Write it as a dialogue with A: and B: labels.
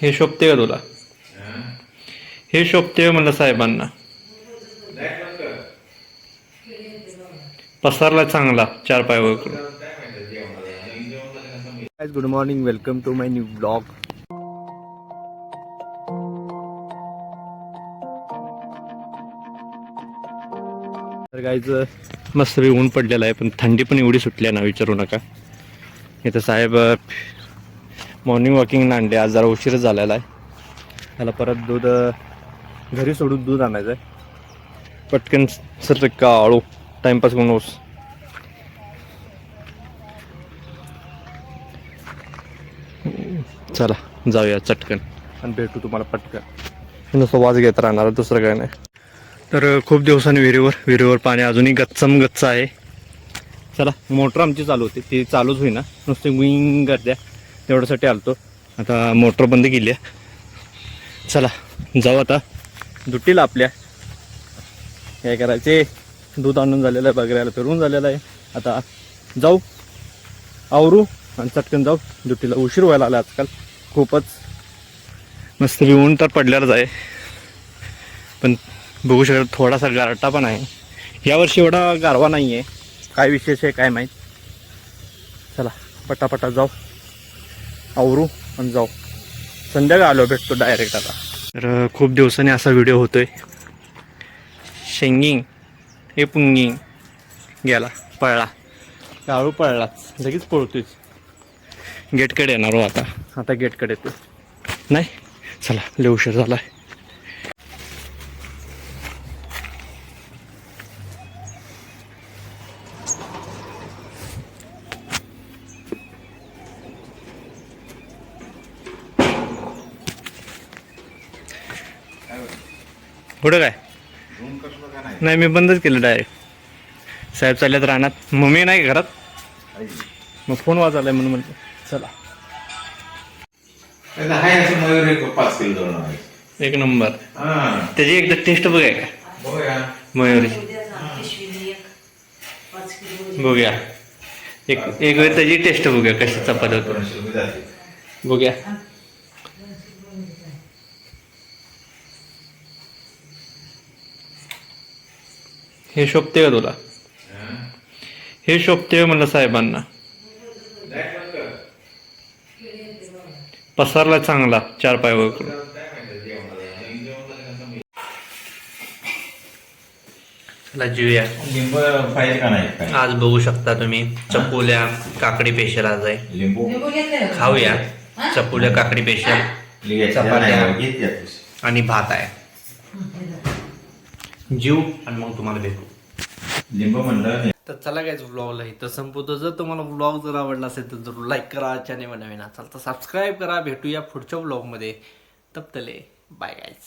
A: हे शोभते का तुला? हे शोभते म्हणलं साहेबांना? पसारला चांगला चार पाय करून
B: guys good morning. Welcome to my new vlog.
A: तर गाईज मस्त बी ऊन पडलेलं आहे पण थंडी पण एवढी सुटली आहे ना विचारू नका. इथं साहेब मॉर्निंग वॉकिंग आणले आज जरा उशीर झालेला आहे. त्याला परत दूध घरी सोडून दूध आणायचं आहे. पटकन सर का आळू. टाइमपास करून ओस चला जाऊया चटकन. आणि भेटू तुम्हाला पटकन. नुसतं वाज घेत राहणार दुसरं काय नाही. तर खूप दिवसांनी विहिरीवर विहिरीवर पाणी अजूनही गच्चम गच्च आहे. चला. मोटर आमची चालू होती. ती चालूच होईना. नुसते विंग करत्या तेवढ्यासाठी आलतो. आता मोटर बंद केली आहे. चला जाऊ आता. दुट्टीला आपल्या. काय करायचे. दूध आणून झालेलं आहे बघायला फिरून झालेलं आहे. आता जाऊ. आवरू आणि चटकन जाऊ. दुट्टीला उशीर व्हायला आला आजकाल. खूपच. मस्त ऊन तर पडलेलंच आहे. पण बघू शकत थोडासा गारटा पण आहे. यावर्षी एवढा गारवा नाही आहे काय विशेष आहे काय माहीत. चला पटापटा जाऊ. आवरू आणि जाऊ. संध्याकाळ आलो भेटतो डायरेक्ट आता. तर खूप दिवसांनी असा व्हिडिओ होतोय. शेंगिंग हे पुंगिंग गेला पळला. काळू पळलाच लगेच पळतोयच गेटकडे येणार हो आता. आता गेटकडे येतो नाही चला लय उशीर झाला आहे कुठं काय? नाही मी बंदच केलं डायरेक्ट साहेब चालल्यात राहण्यात मम्मी नाही घरात? मग फोन वाजवलाय म्हणून म्हणलं चला.
C: एक
A: नंबर. त्याची एकदा टेस्ट बघाय का? मयुरी. बघूया. एक एक वेळ त्याची टेस्ट बघूया कशी चपाती होतो. बघूया. हे शोभते का तुला? हे शोभते का म्हणलं साहेबांना? पसारला चांगला चार पाय करून चला जेऊया.
C: लिंब पाहिजे का नाही काय?
A: आज बघू शकता तुम्ही. चपोल्या काकडी पेशल आज आहे.
C: लिंबू?
A: खाऊया. चपोल्या काकडी पेशल चपात्या. आणि भात आहे. जीव आणि मग तुम्हाला भेटू.
C: लिंब म्हणलं
A: तर चला कायच व्लॉगला इथं संपवतो. जर तुम्हाला व्लॉग जर आवडला असेल तर जरूर लाईक करा चॅनेल नवीन असाल तर सबस्क्राईब करा. भेटूया पुढच्या व्लॉगमध्ये तप्तले. बाय गायच